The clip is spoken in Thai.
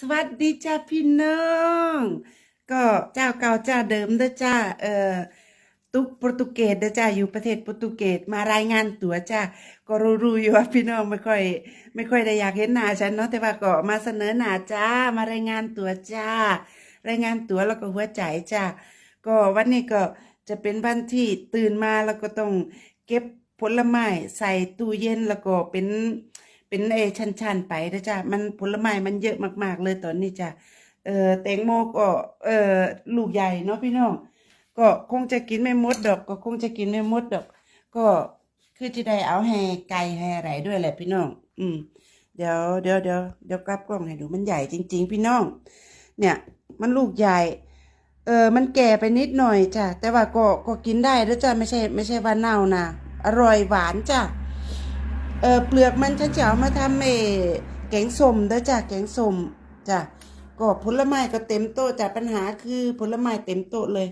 สวัสดีจ้าพี่น้อง ก็เจ้าเก่าเจ้าเดิมเด้อจ้าเอ่อตุกโปรตุเกสเด้อจ้าอยู่ประเทศโปรตุเกสมารายงานตัวจ้าก็รู้ๆอยู่ว่าพี่น้องไม่ค่อย ไม่ค่อยได้อยากเห็นหน้าฉันเนาะแต่ว่าก็มาเสนอหน้าจ้ามารายงานตัวจ้า รายงานตัวแล้วก็หัวใจจ้าก็วันนี้ก็จะเป็นวันที่ตื่นมาแล้วก็ต้องเก็บผลไม้ใส่ตู้เย็นแล้วก็เป็น เป็นเอชันๆไปนะจ้ะมันผลไม้มันเยอะมาก ๆ เลยตอนนี้จ้ะเออแตงโมก็เออลูกใหญ่เนาะพี่น้องก็คงจะกินไม่หมดดอก ก็คงจะกินไม่หมดดอก ก็คือจะได้เอาแห่ไก่แห่อะไรด้วยแหละพี่น้อง อืม เดี๋ยวเดี๋ยวเดี๋ยวเดี๋ยวกลับกล้องให้ดูมันใหญ่จริง ๆ พี่น้อง เนี่ยมันลูกใหญ่ เออมันแก่ไปนิดหน่อยจ้ะแต่ว่าก็ก็กินได้แล้วจ้ะไม่ใช่ ไม่ใช่ว่าเน่านะอร่อยหวานจ้ะ เออเปลือกมันฉันจะเอามาทำเอแกงส้มเด้จ้ะแกงส้มจ้ะก็ผลไม้ก็เต็มโต๊ะจ้ะปัญหาคือผลไม้เต็มโต๊ะเลย